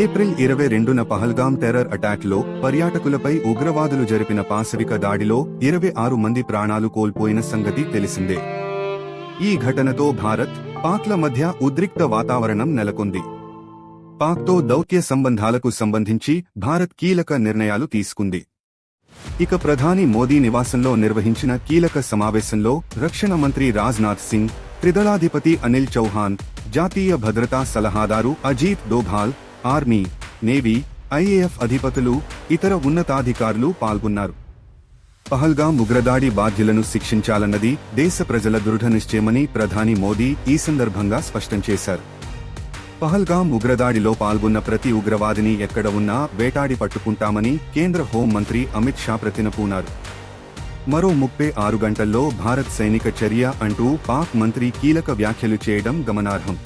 April ఇరవై రెండున Pahalgam terror అటాక్లో పర్యాటకులపై ఉగ్రవాదులు జరిపిన పాశవిక దాడిలో ఇరవై ఆరు మంది ప్రాణాలు కోల్పోయిన సంగతి తెలిసిందే. ఈ ఘటనతో భారత్ పాక్ల మధ్య ఉద్రిక్త వాతావరణం నెలకొంది. పాక్తో దౌత్య సంబంధాలకు సంబంధించి భారత్ కీలక నిర్ణయాలు తీసుకుంది. ఇక ప్రధాని మోదీ నివాసంలో నిర్వహించిన కీలక సమావేశంలో రక్షణ మంత్రి రాజ్నాథ్ సింగ్ త్రిదళాధిపతి అనిల్ చౌహాన్ జాతీయ భద్రతా సలహాదారు Ajit Doval army navy IAF అధిపతులు ఇతర ఉన్నతాధికారులు పాల్గొన్నారు. పహల్గాం ఉగ్రదాడి బాధ్యులను శిక్షించాలన్నది దేశ ప్రజల దృఢ నిశ్చయమని ప్రధాని మోదీ ఈ సందర్భంగా స్పష్టం చేశారు. పహల్గాం ఉగ్రదాడిలో పాల్గొన్న ప్రతి ఉగ్రవాదిని ఎక్కడ ఉన్నా వేటాడి పట్టుకుంటామని కేంద్ర హోంమంత్రి అమిత్ షా ప్రతినపూనారు. మరో ముప్పై ఆరు గంటల్లో భారత్ సైనిక చర్య అంటూ పాక్ మంత్రి కీలక వ్యాఖ్యలు చేయడం గమనార్హం.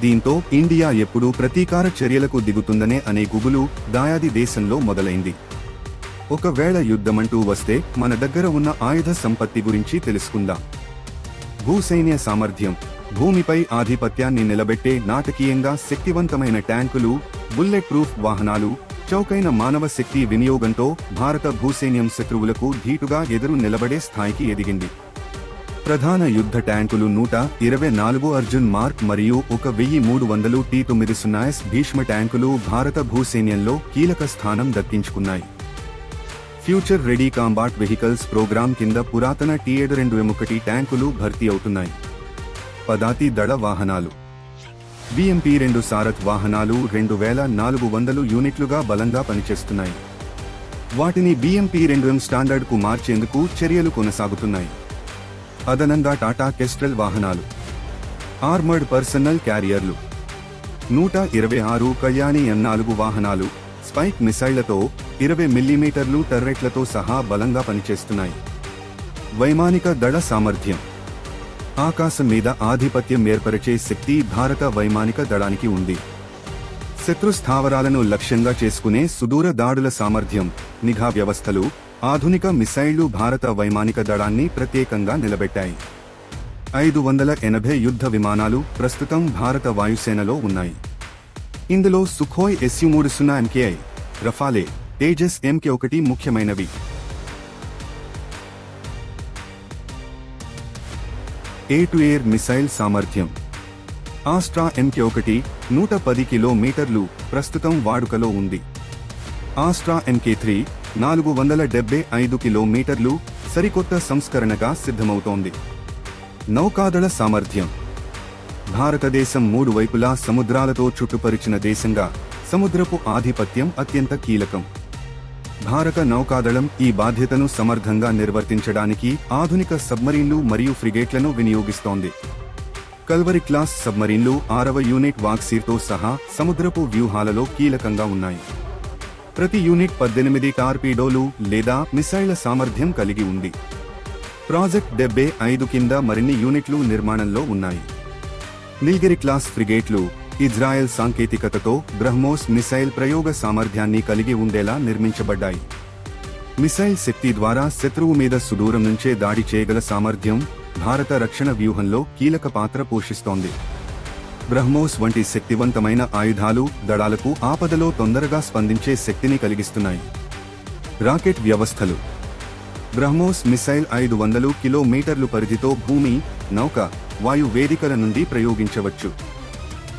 దీంతో ఇండియా ఎప్పుడూ ప్రతీకార చర్యలకు దిగుతుందనే అనే గుబులు దాయాది దేశంలో మొదలైంది. ఒకవేళ యుద్ధమంటూ వస్తే మన దగ్గర ఉన్న ఆయుధ సంపత్తి గురించి తెలుసుకుందాం. భూసైన్య సామర్థ్యం. భూమిపై ఆధిపత్యాన్ని నిలబెట్టే నాటకీయంగా శక్తివంతమైన ట్యాంకులు బుల్లెట్ ప్రూఫ్ వాహనాలు చౌకైన మానవ శక్తి వినియోగంతో భారత భూసైన్యం శత్రువులకు ధీటుగా ఎదురు నిలబడే స్థాయికి ఎదిగింది. ప్రధాన యుద్ధ ట్యాంకులు నూట ఇరవై నాలుగు అర్జున్ మార్క్ మరియు ఒక వెయ్యి మూడు వందలు టీ తొమ్మిది సున్నాయస్ భీష్మ ట్యాంకులు భారత భూసైన్యంలో కీలక స్థానం దక్కించుకున్నాయి. Future ready combat vehicles program కింద పురాతన టీ ఏడు రెండు ఎముకటి ట్యాంకులు భర్తీ అవుతున్నాయి. పదాతి దళ వాహనాలు. బిఎంపీ రెండు సారథ్ వాహనాలు రెండు వేల నాలుగు వందలు యూనిట్లుగా బలంగా పనిచేస్తున్నాయి. వాటిని బిఎంపీ రెండు ఎం స్టాండర్డ్కు మార్చేందుకు చర్యలు కొనసాగుతున్నాయి. అదనంగా టాటా కెస్ట్రల్ వాహనాలు. ఆర్మర్డ్ పర్సనల్ క్యారియర్లు. నూట ఇరవై ఆరు కళ్యాణి ఎన్ నాలుగు వాహనాలు స్పైక్ మిసైళ్ళతో ఇరవై మిల్లీమీటర్లు టర్రెట్లతో సహా బలంగా పనిచేస్తున్నాయి. వైమానిక దళ సామర్థ్యం. ఆకాశం మీద ఆధిపత్యం ఏర్పరిచే శక్తి భారత వైమానిక దళానికి ఉంది. శత్రు స్థావరాలను లక్ష్యంగా చేసుకునే సుదూర దాడుల సామర్థ్యం నిఘా వ్యవస్థలు ఆధునిక మిసైళ్ళు భారత వైమానిక దళాన్ని ప్రత్యేకంగా నిలబెట్టాయి. ఐదు వందల ఎనభై యుద్ధ విమానాలు ప్రస్తుతం భారత వాయుసేనలో ఉన్నాయి. ఇందులో సుఖోయ్ ఎస్యు మూడు సున్నా ఎంకేఐ రఫాలే తేజస్ ఎంకే ఒకటి ముఖ్యమైనవి. ఏ టు ఎయిర్ మిసైల్ సామర్థ్యం. ఆస్ట్రా ఎంకే ఒకటి నూట పది కిలోమీటర్లు ప్రస్తుతం వాడుకలో ఉంది. ఆస్ట్రా ఎంకే త్రీ నాలుగు వందల డెబ్బై ఐదు కిలోమీటర్లు సరికొత్త సంస్కరణగా సిద్ధమవుతోంది. నౌకాదళ సామర్థ్యం. భారతదేశం మూడు వైపులా సముద్రాలతో చుట్టుపరిచిన దేశంగా సముద్రపు ఆధిపత్యం అత్యంత కీలకం. భారత నౌకాదళం ఈ బాధ్యతను సమర్థంగా నిర్వర్తించడానికి ఆధునిక సబ్మరీన్లు మరియు ఫ్రిగేట్లను వినియోగిస్తోంది. కల్వరి క్లాస్ సబ్మరీన్లు ఆరవ యూనిట్ వాక్సీర్తో సహా సముద్రపు వ్యూహాలలో కీలకంగా ఉన్నాయి. ప్రతి యూనిట్ పద్దెనిమిది టార్పీడోలు లేదా మిసైళ్ళ సామర్థ్యం కలిగి ఉంది. ప్రాజెక్ట్ డెబ్బై ఐదు కింద మరిన్ని యూనిట్లు నిర్మాణంలో ఉన్నాయి. నిల్గిరి క్లాస్ ఫ్రిగేట్లు ఇజ్రాయెల్ సాంకేతికతతో బ్రహ్మోస్ మిసైల్ ప్రయోగ సామర్థ్యాన్ని కలిగి ఉండేలా నిర్మించబడ్డాయి. మిసైల్ శక్తి ద్వారా శత్రువు మీద సుదూరం నుంచే దాడి చేయగల సామర్థ్యం భారత రక్షణ వ్యూహంలో కీలక పాత్ర పోషిస్తోంది. బ్రహ్మోస్ వంటి శక్తివంతమైన ఆయుధాలు దళాలకు ఆపదలో తొందరగా స్పందించే శక్తిని కలిగిస్తున్నాయి. రాకెట్ వ్యవస్థలు. బ్రహ్మోస్ మిసైల్ ఐదు వందలు కిలోమీటర్లు పరిధితో భూమి నౌక వాయు వేదికల నుండి ప్రయోగించవచ్చు.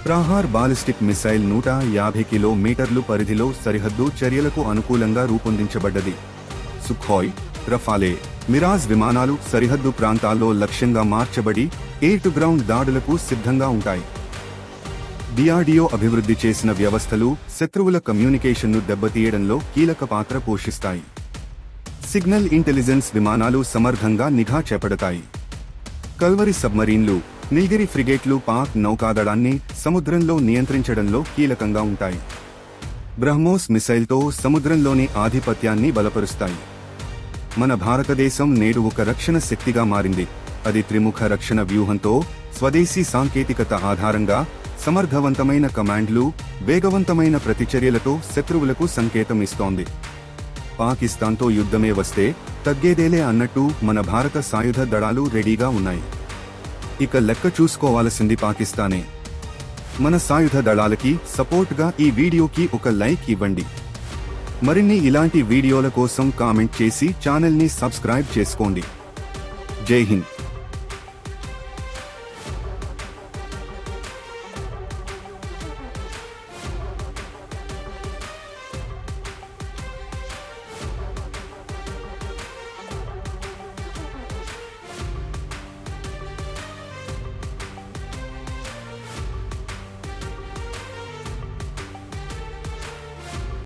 ప్రాహార్ బాలిస్టిక్ మిసైల్ నూట యాభై కిలోమీటర్లు పరిధిలో సరిహద్దు చర్యలకు అనుకూలంగా రూపొందించబడ్డది. సుఖోయ్ రఫాలే మిరాజ్ విమానాలు సరిహద్దు ప్రాంతాల్లో లక్ష్యంగా మార్చబడి ఎయిర్ టు గ్రౌండ్ దాడులకు సిద్ధంగా ఉంటాయి. డిఆర్డిఓ అభివృద్ధి చేసిన వ్యవస్థలు శత్రువుల కమ్యూనికేషన్ను దెబ్బతీయడంలో కీలక పాత్ర పోషిస్తాయి. సిగ్నల్ ఇంటెలిజెన్స్ విమానాలు సమర్థంగా నిఘా చేపడతాయి. కల్వరి సబ్మరీన్లు నిల్గిరి ఫ్రిగేట్లు పాక్ నౌకాదళాన్ని సముద్రంలో నియంత్రించడంలో కీలకంగా ఉంటాయి. బ్రహ్మోస్ మిసైల్తో సముద్రంలోని ఆధిపత్యాన్ని బలపరుస్తాయి. మన భారతదేశం నేడు ఒక రక్షణ శక్తిగా మారింది. అది త్రిముఖ రక్షణ వ్యూహంతో స్వదేశీ సాంకేతికత ఆధారంగా సమర్థవంతమైన కమాండ్లు వేగవంతమైన ప్రతిచర్యలతో శత్రువులకు సంకేతం ఇస్తోంది. పాకిస్తాన్తో యుద్ధమే వస్తే తగ్గేదేలే అన్నట్టు మన భారత సాయుధ దళాలు రెడీగా ఉన్నాయి. ఇక లెక్క చూసుకోవాల్సింది పాకిస్తానే. మన సాయుధ దళాలకి సపోర్ట్గా ఈ వీడియోకి ఒక లైక్ ఇవ్వండి. మరిన్ని ఇలాంటి వీడియోల కోసం కామెంట్ చేసి ఛానల్ని సబ్స్క్రైబ్ చేసుకోండి. జై హింద్.